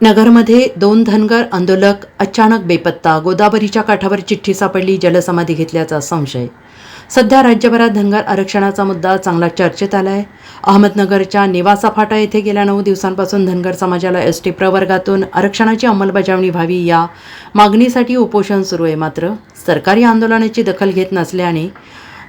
नगरमध्ये दोन धनगर आंदोलक अचानक बेपत्ता गोदावरीच्या काठावर चिठ्ठी सापडली जलसमाधी घेतल्याचा संशय. सध्या राज्यभरात धनगर आरक्षणाचा मुद्दा चांगला चर्चेत आला आहे अहमदनगरच्या निवासा फाटा येथे गेल्या नऊ दिवसांपासून धनगर समाजाला एस टी प्रवर्गातून आरक्षणाची अंमलबजावणी व्हावी या मागणीसाठी उपोषण सुरू आहे मात्र सरकारी आंदोलनाची दखल घेत नसल्याने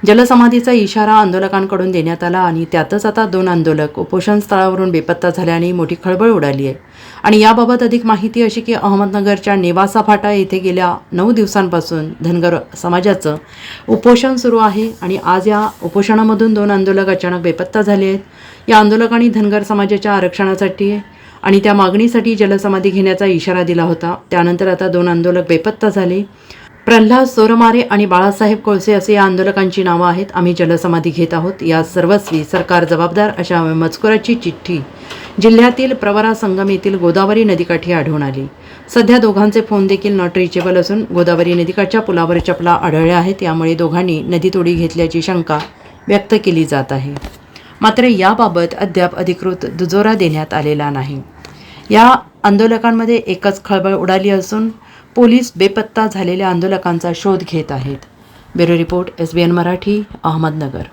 जलसमाधीचा इशारा आंदोलकांकडून देण्यात आला आणि त्यातच आता दोन आंदोलक उपोषण स्थळावरून बेपत्ता झाल्याने मोठी खळबळ उडाली आहे. आणि याबाबत अधिक माहिती अशी की अहमदनगरच्या नेवासा फाटा येथे गेल्या नऊ दिवसांपासून धनगर समाजाचं उपोषण सुरू आहे आणि आज या उपोषणामधून दोन आंदोलक अचानक बेपत्ता झाले आहेत. या आंदोलकांनी धनगर समाजाच्या आरक्षणासाठी आणि त्या मागणीसाठी जलसमाधी घेण्याचा इशारा दिला होता. त्यानंतर आता दोन आंदोलक बेपत्ता झाले. प्रल्हाद सोरमारे आणि बाळासाहेब कोळसे असे या आंदोलकांची नावं आहेत. आम्ही जलसमाधी घेत आहोत. या सर्वस्वी सरकार जबाबदार अशा मजकुराची चिठ्ठी. जिल्ह्यातील प्रवरा संगम येथील गोदावरी नदीकाठी आढळून आली. सध्या दोघांचे फोन देखील नॉट रिचेबल असून गोदावरी नदीकाठच्या पुलावर चपला आढळल्या आहेत. यामुळे दोघांनी नदीतोडी घेतल्याची शंका व्यक्त केली जात आहे. मात्र याबाबत अद्याप अधिकृत दुजोरा देण्यात आलेला नाही. या आंदोलकांमध्ये एकच खळबळ उडाली असून पोलीस बेपत्ता झालेल्या आंदोलकांचा शोध घेत आहेत. Bureau report S B N Marathi Ahmednagar.